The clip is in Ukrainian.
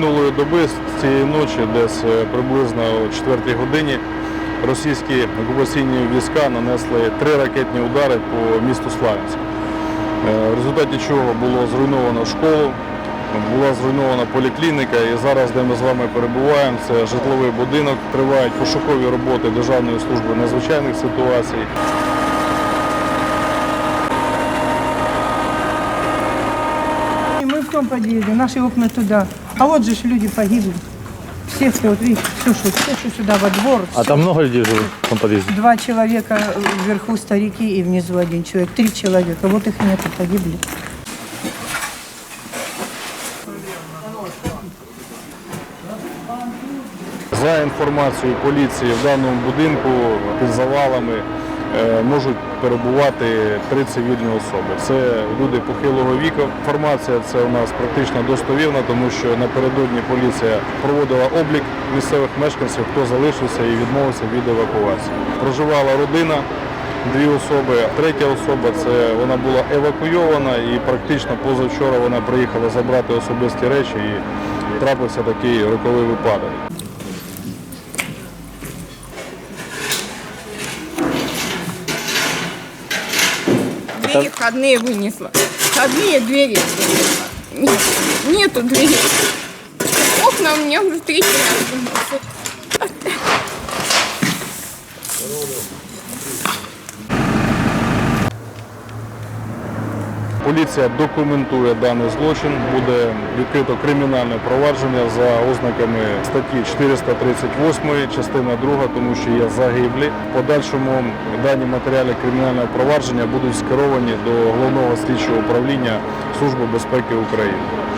доби з цієї ночі, десь е, приблизно о 4 годині, російські окупаційні війська нанесли три ракетні удари по місту Славянськ. Е, В результаті чого було зруйновано школу, була зруйнована поліклініка і зараз, де ми з вами перебуваємо, це житловий будинок. Тривають пошукові роботи Державної служби надзвичайних ситуацій. И мы в том подъезде, наши окна туда. А вот же ж люди погибли. Все, кто, вот видите, все, что, все, что сюда во двор. А там много людей живет в том подъезде? Два человека вверху старики и внизу один человек. Три человека. Вот их нету, погибли. За інформацією поліції, в даному будинку під завалами можуть перебувати три цивільні особи. Це люди похилого віку. Інформація це у нас практично достовірна, тому що напередодні поліція проводила облік місцевих мешканців, хто залишився і відмовився від евакуації. Проживала родина. Дві особи, третя особа це вона була евакуйована і практично позавчора вона приїхала забрати особисті речі і трапився такий роковий випадок. Двери входные вынесла. Входные двери вынесла. Нет, нету двери. Окна у меня уже третий раз выносят. Поліція документує даний злочин, буде відкрито кримінальне провадження за ознаками статті 438, частина 2, тому що є загиблі. В подальшому дані матеріали кримінального провадження будуть скеровані до головного слідчого управління Служби безпеки України.